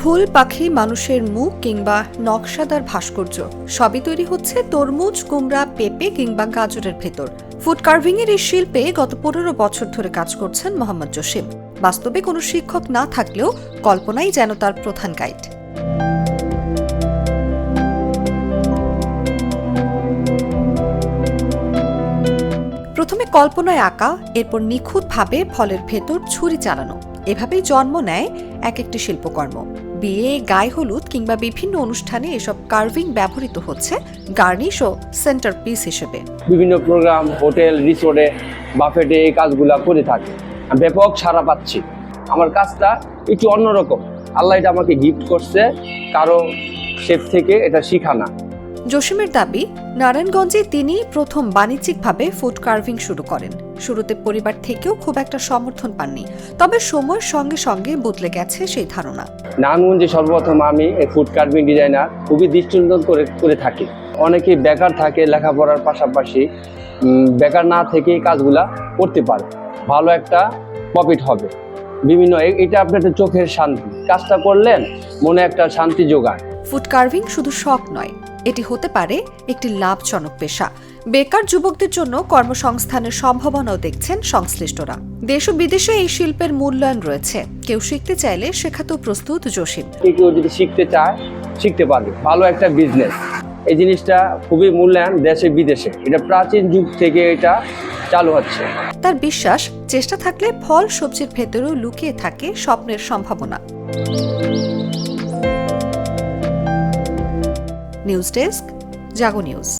ফুল পাখি মানুষের মুখ কিংবা নকশাদার ভাস্কর্য। সবই তৈরি হচ্ছে তরমুজ, কুমড়া, পেঁপে কিংবা গাজরের ভেতর। ফুড কার্ভিং এর এই শিল্পে গত পনেরো বছর ধরে কাজ করছেন মোহাম্মদ জসিম। বাস্তবে কোনো শিক্ষক না থাকলেও কল্পনাই যেন তার প্রধান গাইড। প্রথমে কল্পনায় আঁকা, এরপর নিখুঁতভাবে ফলের ভেতর ছুরি চালানো। এভাবেই জন্ম নেয় এক একটি শিল্পকর্ম। বিয়ে গায়ে হলুদ কিংবা বিভিন্ন অনুষ্ঠানে এসব কার্ভিং ব্যবহৃত হচ্ছে গার্নিশ ও সেন্টার পিস হিসেবে। বিভিন্ন প্রোগ্রাম হোটেল রিসোর্টে বাফেটে এই কাজগুলা করে থাকি। ব্যাপক সারা পাচ্ছি। আমার কাজটা একটু অন্যরকম। আল্লাহ এটা আমাকে গিফট করছে কারও শেফ থেকে এটা শিখা না। জসিমের দাবি নারায়ণগঞ্জে তিনি প্রথম বাণিজ্যিকভাবে ফুড কার্ভিং শুরু করেন। শুরুতে পরিবার থেকেও খুব একটা সমর্থন পাননি তবে সময়ের সঙ্গে সঙ্গে বদলে গেছে সেই ধারণা। নারায়ণগঞ্জে সর্বপ্রথম আমি এই ফুড কার্ভিং ডিজাইনার খুবই দৃষ্টিনন্দন করে করে থাকি। অনেকেই বেকার থাকে লেখাপড়ার পাশাপাশি বেকার না থেকে কাজগুলা করতে পারে। ভালো একটা প্রফিট হবে। বিভিন্ন এটা আপনার চোখের শান্তি। কাজটা করলেন মনে একটা শান্তি যোগায়। ফুড কার্ভিং শুধু শখ নয় এটি হতে পারে একটি লাভজনক পেশা। বেকার যুবকদের জন্য কর্মসংস্থানের সম্ভাবনাও দেখছেন সংশ্লিষ্টরা। দেশ ও বিদেশে এই শিল্পের মূল্যায়ন রয়েছে। কেউ শিখতে চাইলে শেখাতেও প্রস্তুত জসিম। কেউ যদি শিখতে চায় শিখতে পারবে। ভালো একটা বিজনেস এই জিনিসটা খুবই মূল্যায়ন দেশে বিদেশে। এটা প্রাচীন যুগ থেকে এটা চালু হচ্ছে। তার বিশ্বাস চেষ্টা থাকলে ফল সবজির ভেতরেও লুকিয়ে থাকে স্বপ্নের সম্ভাবনা। News desk Jago news.